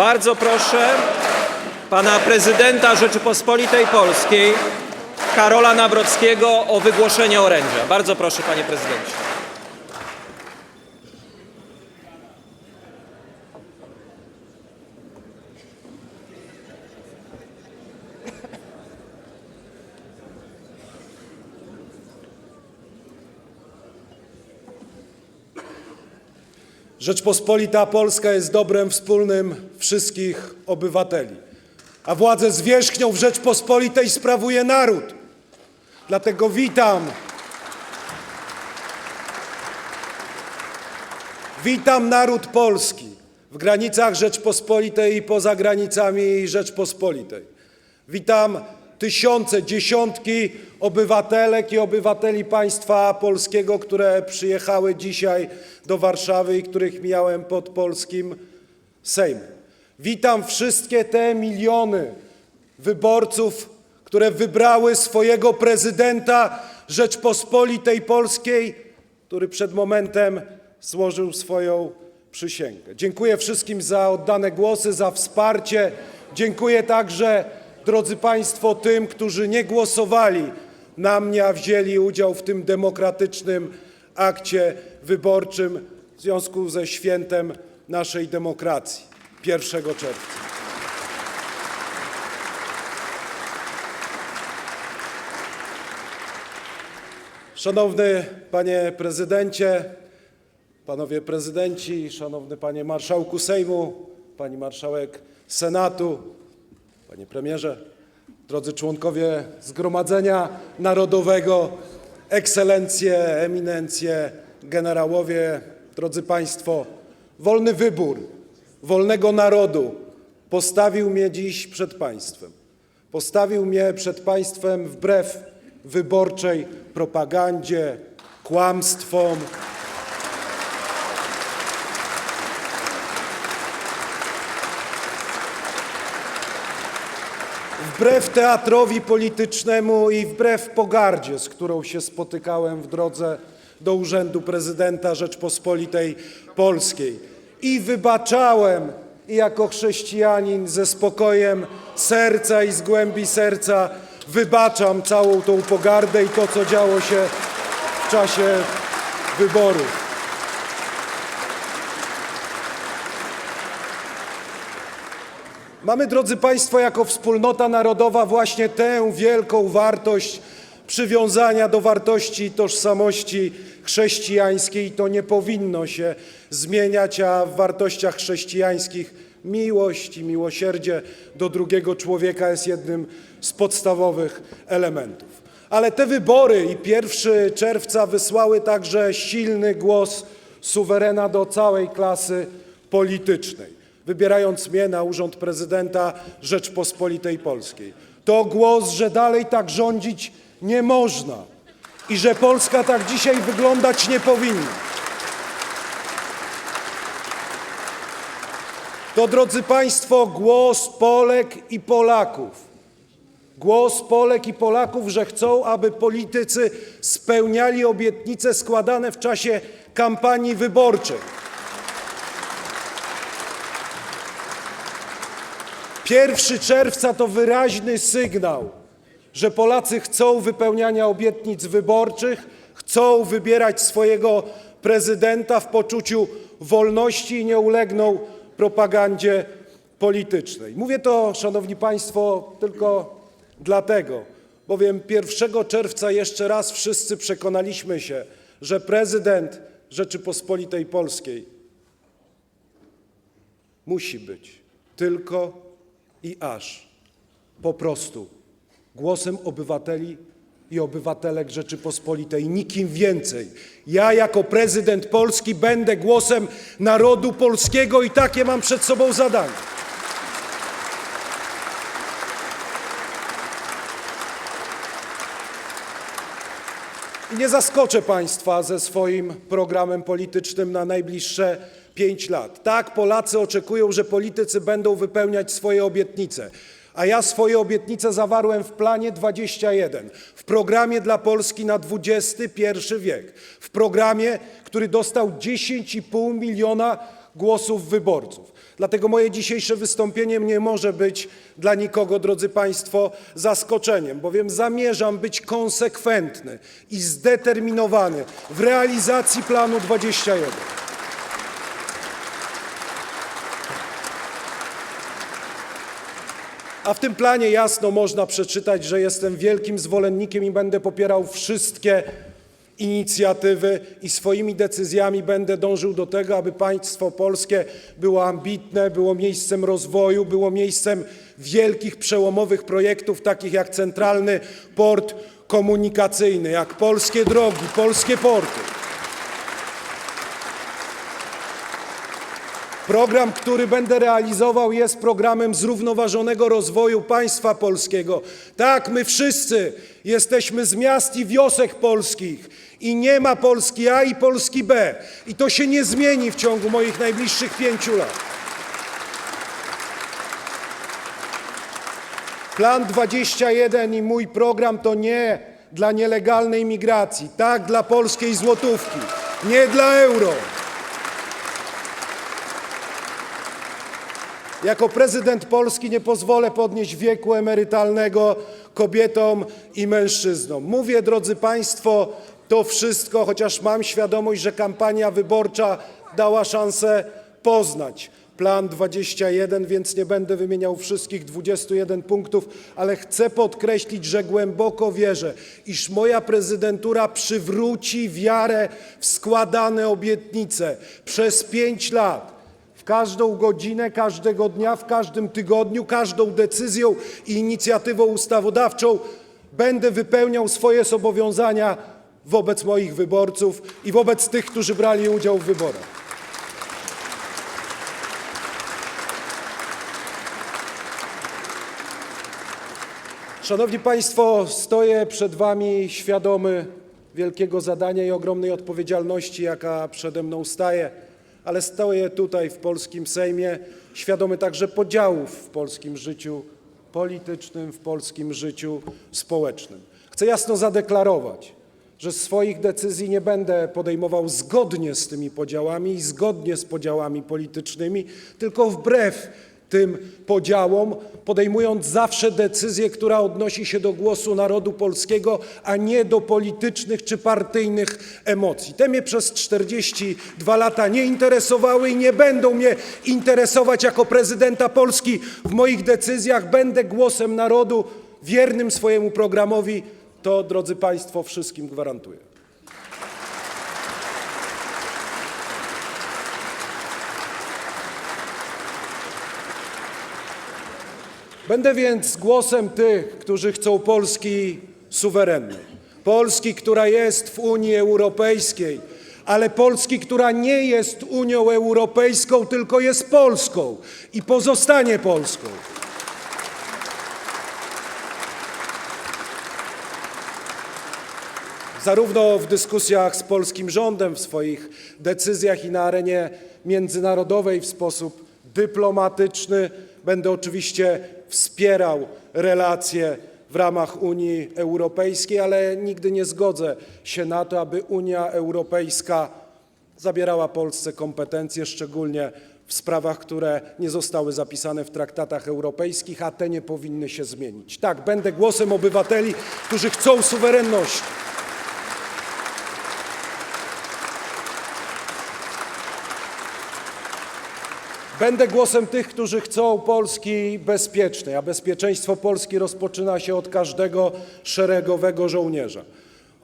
Bardzo proszę pana prezydenta Rzeczypospolitej Polskiej Karola Nawrockiego o wygłoszenie orędzia. Bardzo proszę, panie prezydencie. Rzeczpospolita Polska jest dobrem wspólnym wszystkich obywateli, a władzę zwierzchnią w Rzeczpospolitej sprawuje naród. Dlatego witam, witam naród polski w granicach Rzeczpospolitej i poza granicami Rzeczpospolitej. Witam tysiące, dziesiątki obywatelek i obywateli państwa polskiego, które przyjechały dzisiaj do Warszawy i których mijałem pod polskim Sejmem. Witam wszystkie te miliony wyborców, które wybrały swojego prezydenta Rzeczpospolitej Polskiej, który przed momentem złożył swoją przysięgę. Dziękuję wszystkim za oddane głosy, za wsparcie. Dziękuję także, drodzy Państwo, tym, którzy nie głosowali na mnie, a wzięli udział w tym demokratycznym akcie wyborczym w związku ze świętem naszej demokracji 1 czerwca. Szanowny Panie Prezydencie, Panowie Prezydenci, Szanowny Panie Marszałku Sejmu, Pani Marszałek Senatu, Panie Premierze, drodzy członkowie Zgromadzenia Narodowego, ekscelencje, eminencje, generałowie, drodzy Państwo, wolny wybór wolnego narodu postawił mnie dziś przed Państwem. Postawił mnie przed Państwem wbrew wyborczej propagandzie, kłamstwom, Wbrew teatrowi politycznemu i wbrew pogardzie, z którą się spotykałem w drodze do urzędu prezydenta Rzeczpospolitej Polskiej. I wybaczałem, i jako chrześcijanin ze spokojem serca i z głębi serca wybaczam całą tą pogardę i to, co działo się w czasie wyborów. Mamy, drodzy Państwo, jako wspólnota narodowa właśnie tę wielką wartość przywiązania do wartości i tożsamości chrześcijańskiej. To nie powinno się zmieniać, a w wartościach chrześcijańskich miłość i miłosierdzie do drugiego człowieka jest jednym z podstawowych elementów. Ale te wybory i 1 czerwca wysłały także silny głos suwerena do całej klasy politycznej wybierając mnie na urząd prezydenta Rzeczpospolitej Polskiej. To głos, że dalej tak rządzić nie można i że Polska tak dzisiaj wyglądać nie powinna. To, drodzy Państwo, głos Polek i Polaków. Głos Polek i Polaków, że chcą, aby politycy spełniali obietnice składane w czasie kampanii wyborczej. 1 czerwca to wyraźny sygnał, że Polacy chcą wypełniania obietnic wyborczych, chcą wybierać swojego prezydenta w poczuciu wolności i nie ulegną propagandzie politycznej. Mówię to, Szanowni Państwo, tylko dlatego, bowiem 1 czerwca jeszcze raz wszyscy przekonaliśmy się, że prezydent Rzeczypospolitej Polskiej musi być tylko i aż po prostu głosem obywateli i obywatelek Rzeczypospolitej, nikim więcej. Ja jako prezydent Polski będę głosem narodu polskiego i takie mam przed sobą zadanie. I nie zaskoczę Państwa ze swoim programem politycznym na najbliższe pięć lat. Tak, Polacy oczekują, że politycy będą wypełniać swoje obietnice. A ja swoje obietnice zawarłem w planie 21, w programie dla Polski na XXI wiek, w programie, który dostał 10,5 miliona głosów wyborców. Dlatego moje dzisiejsze wystąpienie nie może być dla nikogo, drodzy Państwo, zaskoczeniem, bowiem zamierzam być konsekwentny i zdeterminowany w realizacji planu 21. A w tym planie jasno można przeczytać, że jestem wielkim zwolennikiem i będę popierał wszystkie inicjatywy i swoimi decyzjami będę dążył do tego, aby państwo polskie było ambitne, było miejscem rozwoju, było miejscem wielkich, przełomowych projektów, takich jak Centralny Port Komunikacyjny, jak polskie drogi, polskie porty. Program, który będę realizował, jest programem zrównoważonego rozwoju państwa polskiego. Tak, my wszyscy jesteśmy z miast i wiosek polskich i nie ma Polski A i Polski B. I to się nie zmieni w ciągu moich najbliższych pięciu lat. Plan 21 i mój program to nie dla nielegalnej migracji, tak dla polskiej złotówki, nie dla euro. Jako prezydent Polski nie pozwolę podnieść wieku emerytalnego kobietom i mężczyznom. Mówię, drodzy Państwo, to wszystko, chociaż mam świadomość, że kampania wyborcza dała szansę poznać Plan 21, więc nie będę wymieniał wszystkich 21 punktów, ale chcę podkreślić, że głęboko wierzę, iż moja prezydentura przywróci wiarę w składane obietnice przez pięć lat. Każdą godzinę, każdego dnia, w każdym tygodniu, każdą decyzją i inicjatywą ustawodawczą będę wypełniał swoje zobowiązania wobec moich wyborców i wobec tych, którzy brali udział w wyborach. Szanowni Państwo, stoję przed Wami świadomy wielkiego zadania i ogromnej odpowiedzialności, jaka przede mną staje, ale stoję tutaj w polskim Sejmie świadomy także podziałów w polskim życiu politycznym, w polskim życiu społecznym. Chcę jasno zadeklarować, że swoich decyzji nie będę podejmował zgodnie z tymi podziałami i zgodnie z podziałami politycznymi, tylko wbrew tym podziałom, podejmując zawsze decyzję, która odnosi się do głosu narodu polskiego, a nie do politycznych czy partyjnych emocji. Te mnie przez 42 lata nie interesowały i nie będą mnie interesować jako prezydenta Polski. W moich decyzjach będę głosem narodu, wiernym swojemu programowi. To, drodzy Państwo, wszystkim gwarantuję. Będę więc głosem tych, którzy chcą Polski suwerennej. Polski, która jest w Unii Europejskiej, ale Polski, która nie jest Unią Europejską, tylko jest Polską i pozostanie Polską. Zarówno w dyskusjach z polskim rządem, w swoich decyzjach i na arenie międzynarodowej w sposób dyplomatyczny będę oczywiście wspierał relacje w ramach Unii Europejskiej, ale nigdy nie zgodzę się na to, aby Unia Europejska zabierała Polsce kompetencje, szczególnie w sprawach, które nie zostały zapisane w traktatach europejskich, a te nie powinny się zmienić. Tak, będę głosem obywateli, którzy chcą suwerenności. Będę głosem tych, którzy chcą Polski bezpiecznej, a bezpieczeństwo Polski rozpoczyna się od każdego szeregowego żołnierza.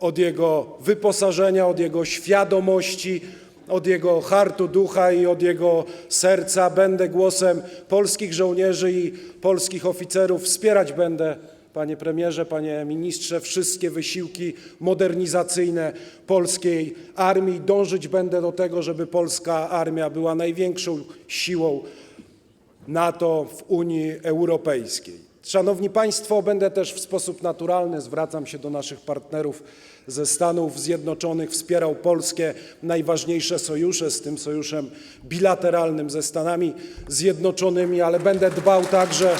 Od jego wyposażenia, od jego świadomości, od jego hartu ducha i od jego serca. Będę głosem polskich żołnierzy i polskich oficerów. Wspierać będę, panie premierze, panie ministrze, wszystkie wysiłki modernizacyjne polskiej armii. Dążyć będę do tego, żeby polska armia była największą siłą NATO w Unii Europejskiej. Szanowni Państwo, będę też w sposób naturalny, zwracam się do naszych partnerów ze Stanów Zjednoczonych, wspierał polskie najważniejsze sojusze, z tym sojuszem bilateralnym ze Stanami Zjednoczonymi, ale będę dbał także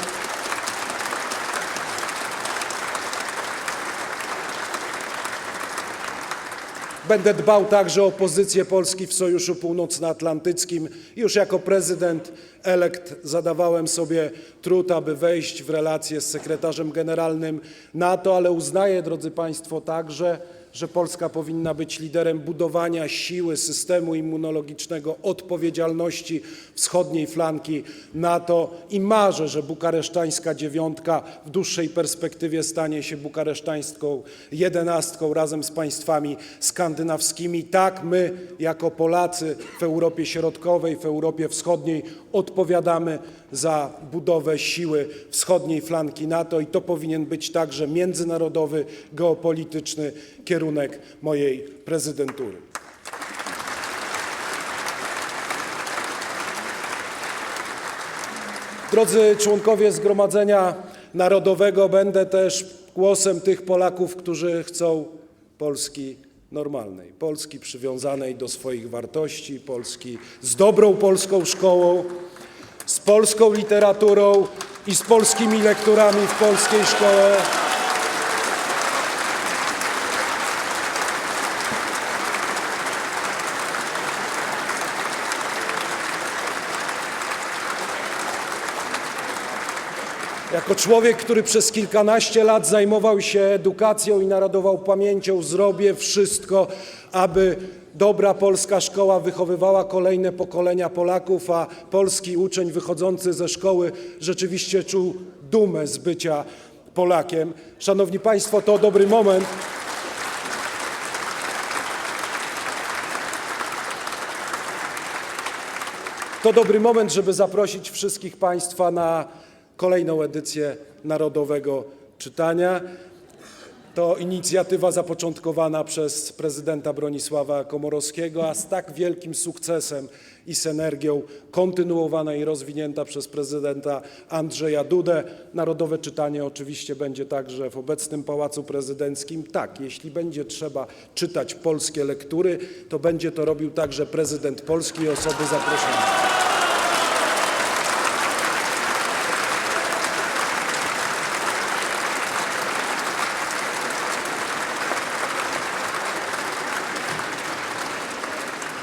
Będę dbał także o pozycję Polski w Sojuszu Północnoatlantyckim. Już jako prezydent elekt zadawałem sobie trud, aby wejść w relacje z sekretarzem generalnym NATO, ale uznaję, drodzy Państwo, także, że Polska powinna być liderem budowania siły systemu immunologicznego, odpowiedzialności wschodniej flanki NATO i marzę, że bukaresztańska dziewiątka w dłuższej perspektywie stanie się bukaresztańską jedenastką razem z państwami skandynawskimi. Tak my jako Polacy w Europie Środkowej, w Europie Wschodniej odpowiadamy za budowę siły wschodniej flanki NATO i to powinien być także międzynarodowy, geopolityczny kierunek mojej prezydentury. Drodzy członkowie Zgromadzenia Narodowego, będę też głosem tych Polaków, którzy chcą Polski normalnej, Polski przywiązanej do swoich wartości, Polski z dobrą polską szkołą, z polską literaturą i z polskimi lekturami w polskiej szkole. Jako człowiek, który przez kilkanaście lat zajmował się edukacją i narodową pamięcią, zrobię wszystko, aby dobra polska szkoła wychowywała kolejne pokolenia Polaków, a polski uczeń wychodzący ze szkoły rzeczywiście czuł dumę z bycia Polakiem. Szanowni Państwo, to dobry moment. To dobry moment, żeby zaprosić wszystkich Państwa na kolejną edycję Narodowego Czytania. To inicjatywa zapoczątkowana przez prezydenta Bronisława Komorowskiego, a z tak wielkim sukcesem i z energią kontynuowana i rozwinięta przez prezydenta Andrzeja Dudę. Narodowe czytanie oczywiście będzie także w obecnym Pałacu Prezydenckim. Tak, jeśli będzie trzeba czytać polskie lektury, to będzie to robił także prezydent Polski i osoby zaproszone.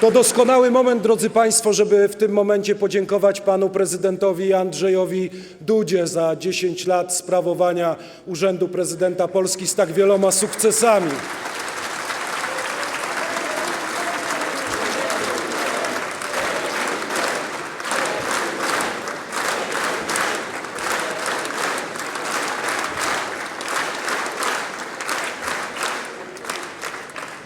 To doskonały moment, drodzy Państwo, żeby w tym momencie podziękować panu prezydentowi Andrzejowi Dudzie za 10 lat sprawowania Urzędu Prezydenta Polski z tak wieloma sukcesami.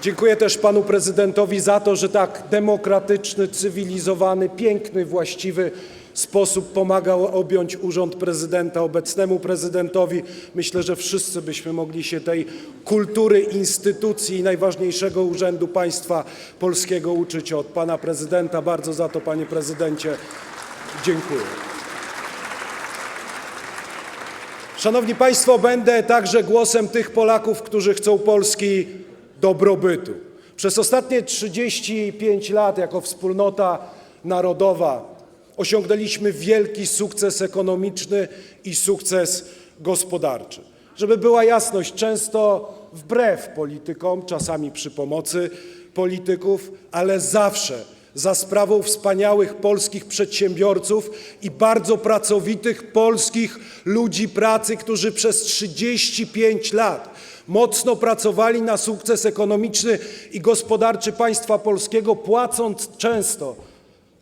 Dziękuję też panu prezydentowi za to, że tak demokratyczny, cywilizowany, piękny, właściwy sposób pomagał objąć urząd prezydenta obecnemu prezydentowi. Myślę, że wszyscy byśmy mogli się tej kultury instytucji i najważniejszego urzędu państwa polskiego uczyć od pana prezydenta. Bardzo za to, panie prezydencie, dziękuję. Szanowni Państwo, będę także głosem tych Polaków, którzy chcą Polski dobrobytu. Przez ostatnie 35 lat jako wspólnota narodowa osiągnęliśmy wielki sukces ekonomiczny i sukces gospodarczy. Żeby była jasność, często wbrew politykom, czasami przy pomocy polityków, ale zawsze za sprawą wspaniałych polskich przedsiębiorców i bardzo pracowitych polskich ludzi pracy, którzy przez 35 lat mocno pracowali na sukces ekonomiczny i gospodarczy państwa polskiego, płacąc często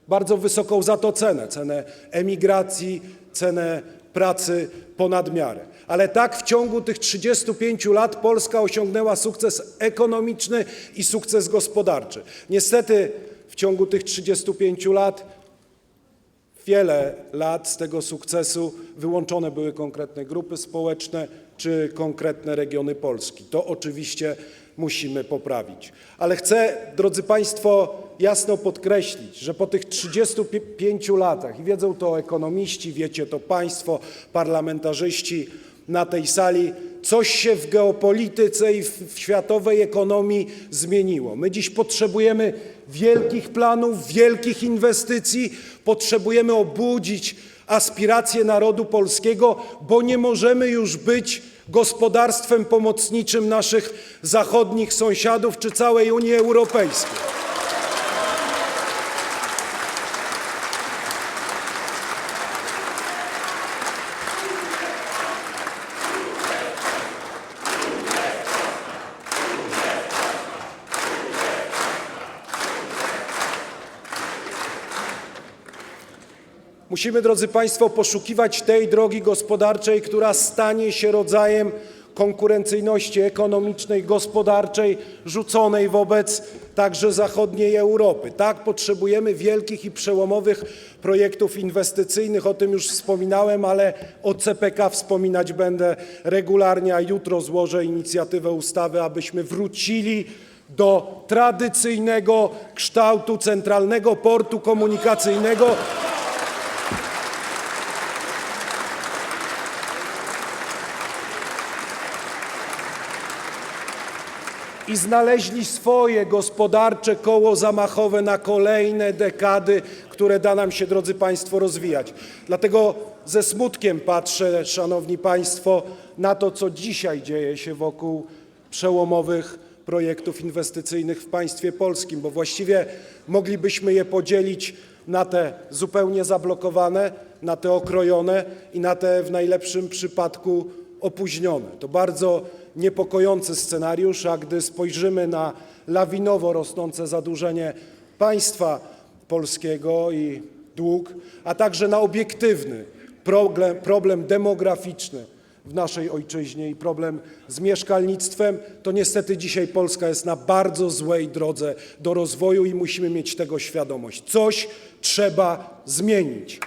bardzo wysoką za to cenę, cenę emigracji, cenę pracy ponad miarę. Ale tak w ciągu tych 35 lat Polska osiągnęła sukces ekonomiczny i sukces gospodarczy. Niestety w ciągu tych 35 lat wiele lat z tego sukcesu wyłączone były konkretne grupy społeczne czy konkretne regiony Polski. To oczywiście musimy poprawić. Ale chcę, drodzy Państwo, jasno podkreślić, że po tych 35 latach, i wiedzą to ekonomiści, wiecie to Państwo, parlamentarzyści na tej sali, coś się w geopolityce i w światowej ekonomii zmieniło. My dziś potrzebujemy wielkich planów, wielkich inwestycji, potrzebujemy obudzić aspiracje narodu polskiego, bo nie możemy już być gospodarstwem pomocniczym naszych zachodnich sąsiadów czy całej Unii Europejskiej. Musimy, drodzy Państwo, poszukiwać tej drogi gospodarczej, która stanie się rodzajem konkurencyjności ekonomicznej, gospodarczej rzuconej wobec także zachodniej Europy. Tak, potrzebujemy wielkich i przełomowych projektów inwestycyjnych, o tym już wspominałem, ale o CPK wspominać będę regularnie, a jutro złożę inicjatywę ustawy, abyśmy wrócili do tradycyjnego kształtu centralnego portu komunikacyjnego, i znaleźli swoje gospodarcze koło zamachowe na kolejne dekady, które da nam się, drodzy Państwo, rozwijać. Dlatego ze smutkiem patrzę, Szanowni Państwo, na to, co dzisiaj dzieje się wokół przełomowych projektów inwestycyjnych w państwie polskim, bo właściwie moglibyśmy je podzielić na te zupełnie zablokowane, na te okrojone i na te w najlepszym przypadku opóźnione. To bardzo niepokojący scenariusz, a gdy spojrzymy na lawinowo rosnące zadłużenie państwa polskiego i dług, a także na obiektywny problem, problem demograficzny w naszej ojczyźnie i problem z mieszkalnictwem, to niestety dzisiaj Polska jest na bardzo złej drodze do rozwoju i musimy mieć tego świadomość. Coś trzeba zmienić.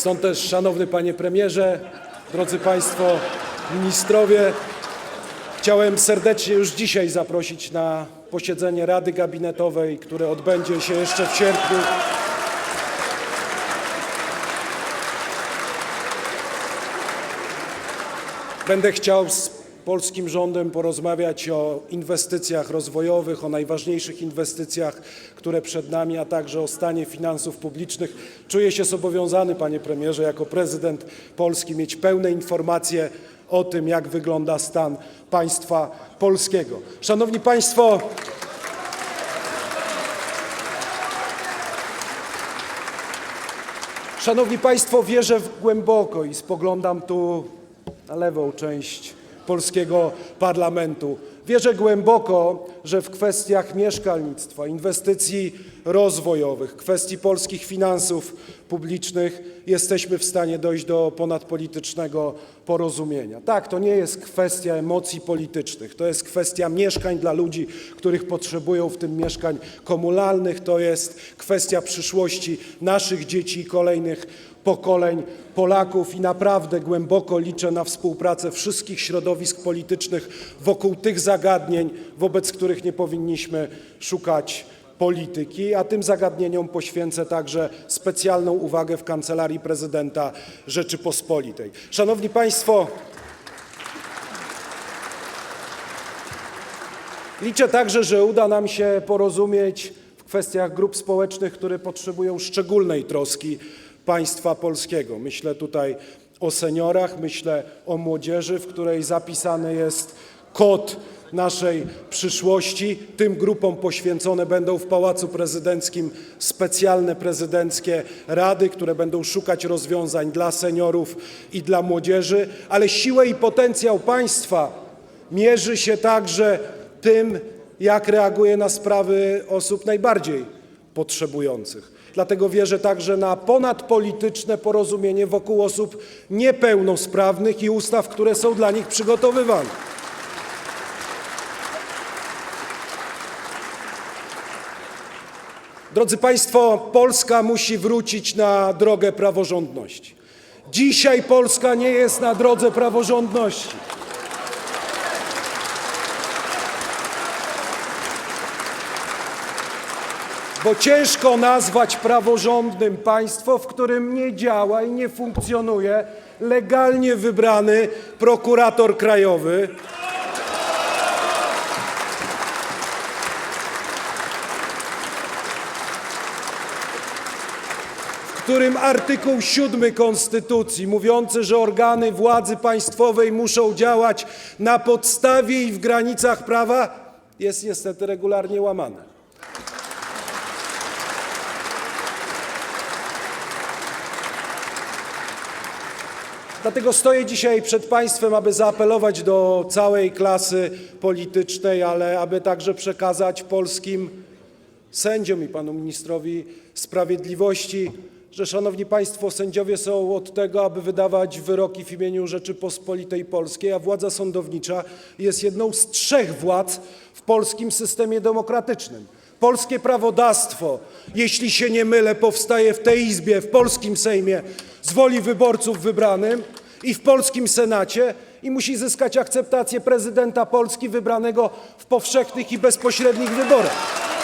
Stąd też, szanowny panie premierze, drodzy państwo ministrowie, chciałem serdecznie już dzisiaj zaprosić na posiedzenie Rady Gabinetowej, które odbędzie się jeszcze w sierpniu. Będę chciał polskim rządem porozmawiać o inwestycjach rozwojowych, o najważniejszych inwestycjach, które przed nami, a także o stanie finansów publicznych. Czuję się zobowiązany, panie premierze, jako prezydent Polski mieć pełne informacje o tym, jak wygląda stan państwa polskiego. Szanowni Państwo, Szanowni Państwo, wierzę w głęboko i spoglądam tu na lewą część polskiego parlamentu. Wierzę głęboko, że w kwestiach mieszkalnictwa, inwestycji rozwojowych, kwestii polskich finansów publicznych jesteśmy w stanie dojść do ponadpolitycznego porozumienia. Tak, to nie jest kwestia emocji politycznych, to jest kwestia mieszkań dla ludzi, których potrzebują, w tym mieszkań komunalnych, to jest kwestia przyszłości naszych dzieci i kolejnych pokoleń Polaków i naprawdę głęboko liczę na współpracę wszystkich środowisk politycznych wokół tych zagadnień, wobec których nie powinniśmy szukać polityki, a tym zagadnieniom poświęcę także specjalną uwagę w Kancelarii Prezydenta Rzeczypospolitej. Szanowni Państwo, Liczę także, że uda nam się porozumieć w kwestiach grup społecznych, które potrzebują szczególnej troski państwa polskiego. Myślę tutaj o seniorach, myślę o młodzieży, w której zapisany jest kod naszej przyszłości. Tym grupom poświęcone będą w Pałacu Prezydenckim specjalne prezydenckie rady, które będą szukać rozwiązań dla seniorów i dla młodzieży, ale siłę i potencjał państwa mierzy się także tym, jak reaguje na sprawy osób najbardziej potrzebujących. Dlatego wierzę także na ponadpolityczne porozumienie wokół osób niepełnosprawnych i ustaw, które są dla nich przygotowywane. Drodzy Państwo, Polska musi wrócić na drogę praworządności. Dzisiaj Polska nie jest na drodze praworządności. Bo ciężko nazwać praworządnym państwo, w którym nie działa i nie funkcjonuje legalnie wybrany prokurator krajowy. którym artykuł 7 Konstytucji, mówiący, że organy władzy państwowej muszą działać na podstawie i w granicach prawa, jest niestety regularnie łamany. Dlatego stoję dzisiaj przed Państwem, aby zaapelować do całej klasy politycznej, ale aby także przekazać polskim sędziom i panu ministrowi sprawiedliwości, że szanowni państwo, sędziowie są od tego, aby wydawać wyroki w imieniu Rzeczypospolitej Polskiej, a władza sądownicza jest jedną z trzech władz w polskim systemie demokratycznym. Polskie prawodawstwo, jeśli się nie mylę, powstaje w tej Izbie, w polskim Sejmie z woli wyborców wybranym i w polskim Senacie i musi zyskać akceptację prezydenta Polski wybranego w powszechnych i bezpośrednich wyborach.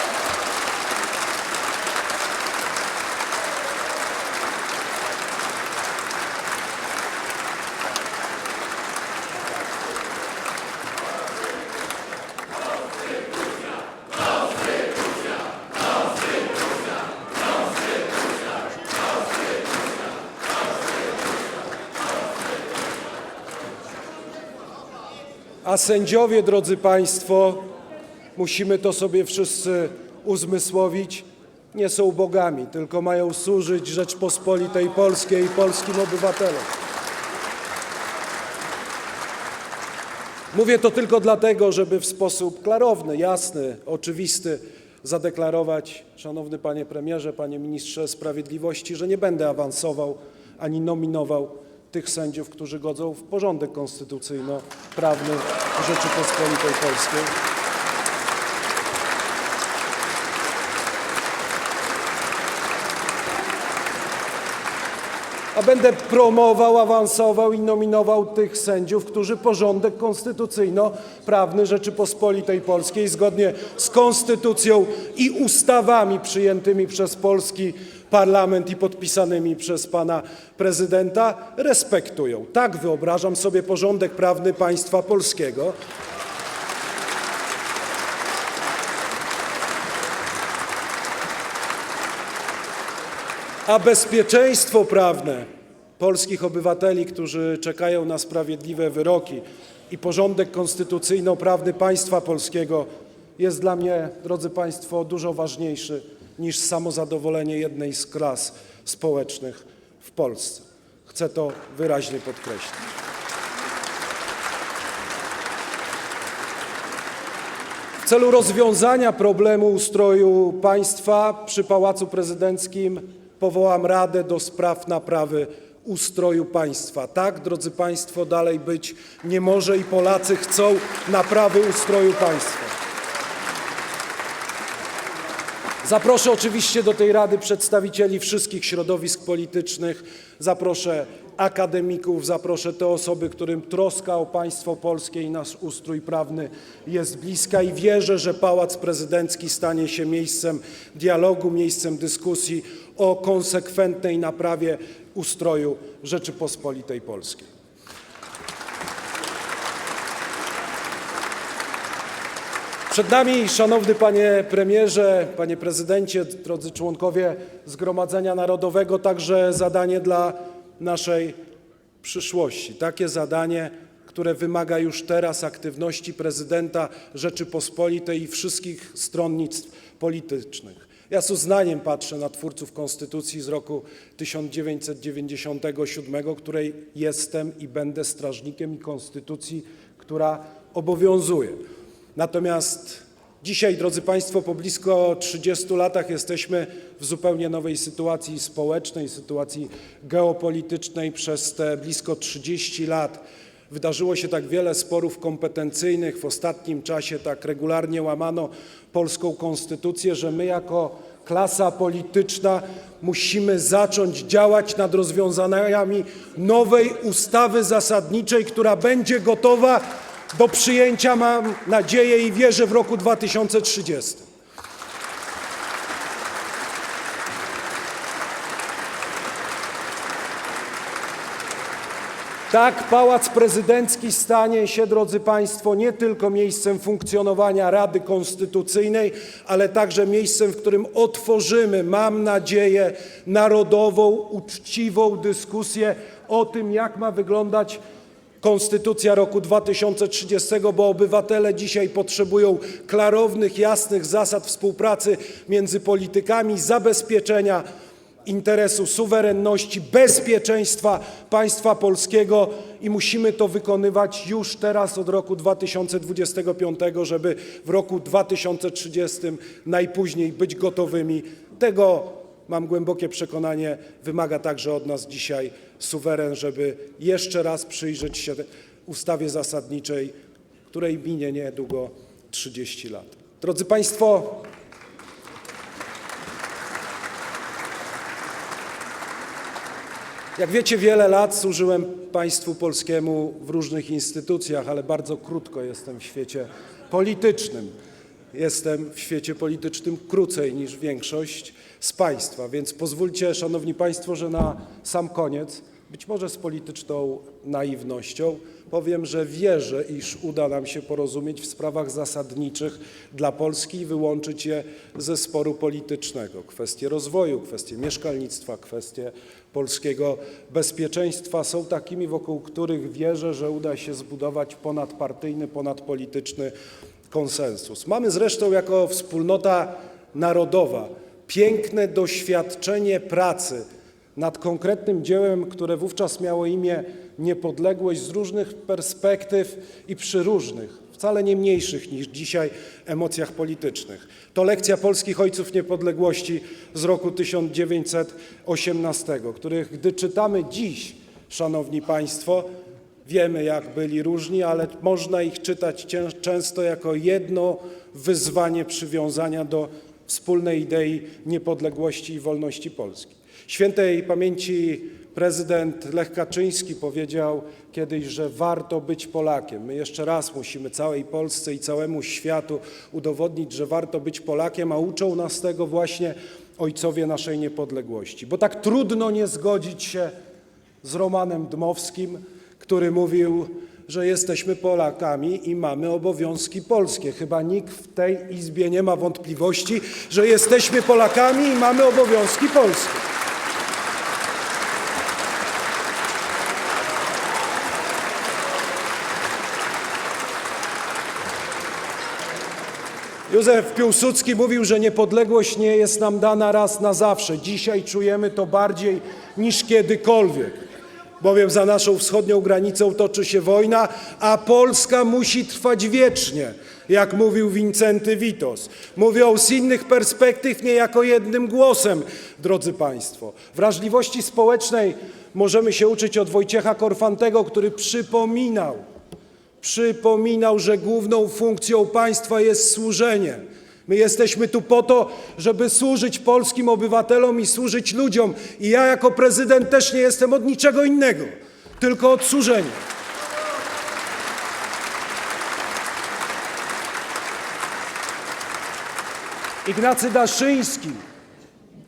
Sędziowie, drodzy Państwo, musimy to sobie wszyscy uzmysłowić, nie są bogami, tylko mają służyć Rzeczpospolitej Polskiej i polskim obywatelom. Mówię to tylko dlatego, żeby w sposób klarowny, jasny, oczywisty zadeklarować, szanowny panie premierze, panie ministrze sprawiedliwości, że nie będę awansował ani nominował tych sędziów, którzy godzą w porządek konstytucyjno-prawny Rzeczypospolitej Polskiej. A będę promował, awansował i nominował tych sędziów, którzy porządek konstytucyjno-prawny Rzeczypospolitej Polskiej zgodnie z konstytucją i ustawami przyjętymi przez polski parlament i podpisanymi przez pana prezydenta respektują. Tak wyobrażam sobie porządek prawny państwa polskiego. A bezpieczeństwo prawne polskich obywateli, którzy czekają na sprawiedliwe wyroki i porządek konstytucyjno-prawny państwa polskiego jest dla mnie, drodzy Państwo, dużo ważniejszy niż samozadowolenie jednej z klas społecznych w Polsce. Chcę to wyraźnie podkreślić. W celu rozwiązania problemu ustroju państwa przy Pałacu Prezydenckim powołam Radę do spraw naprawy ustroju państwa. Tak, drodzy Państwo, dalej być nie może i Polacy chcą naprawy ustroju państwa. Zaproszę oczywiście do tej rady przedstawicieli wszystkich środowisk politycznych, zaproszę akademików, zaproszę te osoby, którym troska o państwo polskie i nasz ustrój prawny jest bliska i wierzę, że Pałac Prezydencki stanie się miejscem dialogu, miejscem dyskusji o konsekwentnej naprawie ustroju Rzeczypospolitej Polskiej. Przed nami, szanowny panie premierze, panie prezydencie, drodzy członkowie Zgromadzenia Narodowego, także zadanie dla naszej przyszłości. Takie zadanie, które wymaga już teraz aktywności prezydenta Rzeczypospolitej i wszystkich stronnictw politycznych. Ja z uznaniem patrzę na twórców Konstytucji z roku 1997, której jestem i będę strażnikiem i Konstytucji, która obowiązuje. Natomiast dzisiaj, drodzy Państwo, po blisko 30 latach jesteśmy w zupełnie nowej sytuacji społecznej, sytuacji geopolitycznej. Przez te blisko 30 lat wydarzyło się tak wiele sporów kompetencyjnych. W ostatnim czasie tak regularnie łamano polską konstytucję, że my jako klasa polityczna musimy zacząć działać nad rozwiązaniami nowej ustawy zasadniczej, która będzie gotowa do przyjęcia, mam nadzieję i wierzę, w roku 2030. Tak, Pałac Prezydencki stanie się, drodzy Państwo, nie tylko miejscem funkcjonowania Rady Konstytucyjnej, ale także miejscem, w którym otworzymy, mam nadzieję, narodową, uczciwą dyskusję o tym, jak ma wyglądać Konstytucja roku 2030, bo obywatele dzisiaj potrzebują klarownych, jasnych zasad współpracy między politykami, zabezpieczenia interesu suwerenności, bezpieczeństwa państwa polskiego i musimy to wykonywać już teraz od roku 2025, żeby w roku 2030 najpóźniej być gotowymi. Tego mam głębokie przekonanie, wymaga także od nas dzisiaj suweren, żeby jeszcze raz przyjrzeć się ustawie zasadniczej, której minie niedługo 30 lat. Drodzy Państwo, Jak wiecie, wiele lat służyłem państwu polskiemu w różnych instytucjach, ale bardzo krótko jestem w świecie politycznym. Jestem w świecie politycznym krócej niż większość z Państwa, więc pozwólcie, Szanowni Państwo, że na sam koniec, być może z polityczną naiwnością, powiem, że wierzę, iż uda nam się porozumieć w sprawach zasadniczych dla Polski i wyłączyć je ze sporu politycznego. Kwestie rozwoju, kwestie mieszkalnictwa, kwestie polskiego bezpieczeństwa są takimi, wokół których wierzę, że uda się zbudować ponadpartyjny, ponadpolityczny konsensus. Mamy zresztą jako wspólnota narodowa piękne doświadczenie pracy nad konkretnym dziełem, które wówczas miało imię Niepodległość z różnych perspektyw i przy różnych, wcale nie mniejszych niż dzisiaj emocjach politycznych. To lekcja polskich ojców niepodległości z roku 1918, których gdy czytamy dziś, Szanowni Państwo, Wiemy, jak byli różni, ale można ich czytać często jako jedno wyzwanie przywiązania do wspólnej idei niepodległości i wolności Polski. Świętej pamięci prezydent Lech Kaczyński powiedział kiedyś, że warto być Polakiem. My jeszcze raz musimy całej Polsce i całemu światu udowodnić, że warto być Polakiem, a uczą nas tego właśnie ojcowie naszej niepodległości. Bo tak trudno nie zgodzić się z Romanem Dmowskim, który mówił, że jesteśmy Polakami i mamy obowiązki polskie. Chyba nikt w tej Izbie nie ma wątpliwości, że jesteśmy Polakami i mamy obowiązki polskie. Józef Piłsudski mówił, że niepodległość nie jest nam dana raz na zawsze. Dzisiaj czujemy to bardziej niż kiedykolwiek, bowiem za naszą wschodnią granicą toczy się wojna, a Polska musi trwać wiecznie, jak mówił Wincenty Witos. Mówią z innych perspektyw, nie jako jednym głosem, drodzy Państwo. Wrażliwości społecznej możemy się uczyć od Wojciecha Korfantego, który przypominał, przypominał, że główną funkcją państwa jest służenie. My jesteśmy tu po to, żeby służyć polskim obywatelom i służyć ludziom. I ja jako prezydent też nie jestem od niczego innego, tylko od służenia. Ignacy Daszyński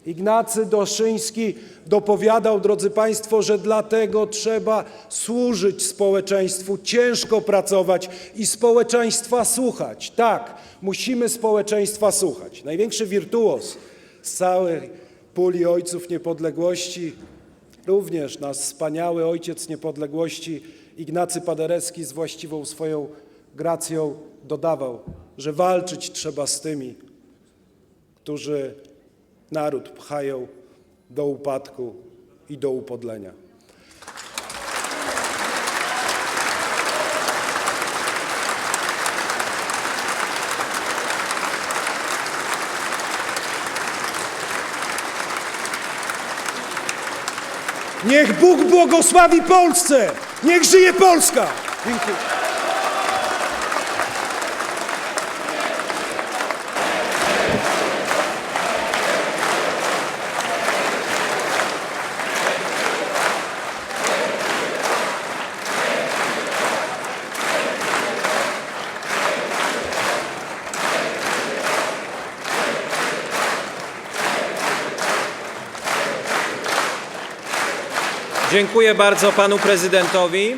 Ignacy Doszyński dopowiadał, drodzy Państwo, że dlatego trzeba służyć społeczeństwu, ciężko pracować i społeczeństwa słuchać. Tak, musimy społeczeństwa słuchać. Największy wirtuos z całej puli ojców niepodległości, również nasz wspaniały ojciec niepodległości, Ignacy Paderewski z właściwą swoją gracją dodawał, że walczyć trzeba z tymi, którzy naród pchają do upadku i do upodlenia. Niech Bóg błogosławi Polsce! Niech żyje Polska! Dziękuję. Dziękuję bardzo panu prezydentowi.